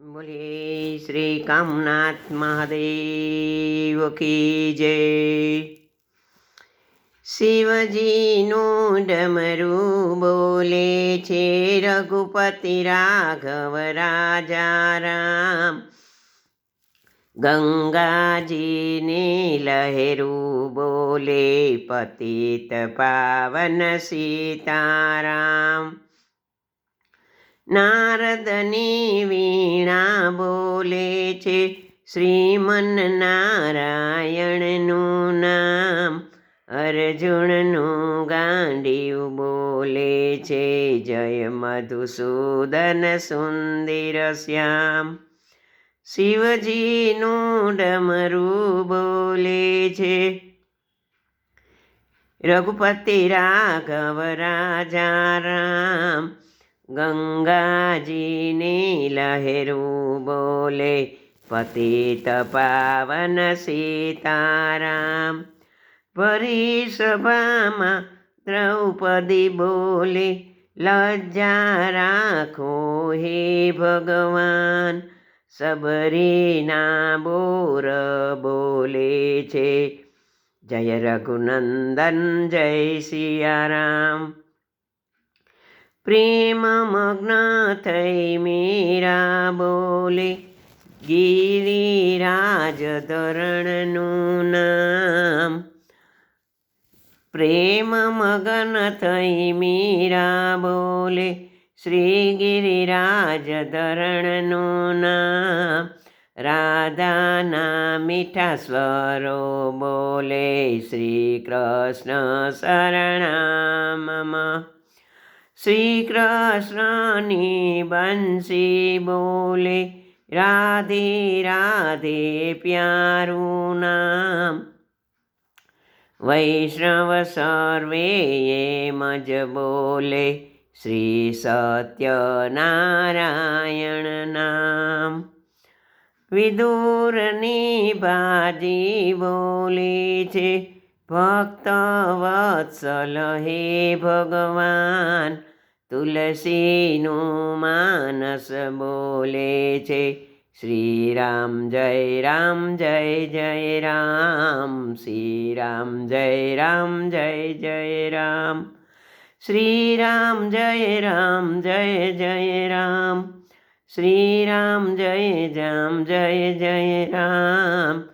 બોલે શ્રી કામનાથ મહાદેવ કી જય. શિવજીનું ડમરું બોલે છે રઘુપતિ રાઘવ રાજા રામ ગંગાજીને લહેરું બોલે પતિત પાવન સીતારામ. નારદની વીણા બોલે છે શ્રીમન નારાયણનું નામ. અર્જુનનું ગાંડિયું બોલે છે, જય મધુસૂદન સુંદર શ્યામ. શિવજીનું ડમરું બોલે છે, રઘુપતિ રાઘવ રાજા રામ. ગંગાજીને લહેરું બોલે પતિત પાવન સીતારામ. ભરી સભામાં દ્રૌપદી બોલે, લજ્જા રાખો હે ભગવાન. સબરીના બોર બોલે છે, જય રઘુનંદન, જય સિયારામ. પ્રેમ મગ્ન થઈ મીરા બોલે ગિરિરાજ ધરણનું નામ. પ્રેમ મગન થઈ મીરા બોલે શ્રી ગિરિરાજ ધરણનું નામ. રાધાના મીઠા સ્વરો બોલે શ્રી કૃષ્ણ શરણામમાં. શ્રી કૃષ્ણની બંસી બોલે, રાધે રાધે પ્યારું નામ. વૈષ્ણવ સર્વે એમ બોલે, શ્રી સત્યનારાયણ નામ. વિદુરની ભાજી બોલે છે ભક્ત વત્સલ હે ભગવાન. તુલસીનું માનસ બોલે છે. શ્રી રામ જય રામ, જય જય રામ. શ્રી રામ જય રામ, જય જય રામ. શ્રી રામ જય રામ, જય જય રામ. શ્રી રામ જય રામ, જય જય રામ.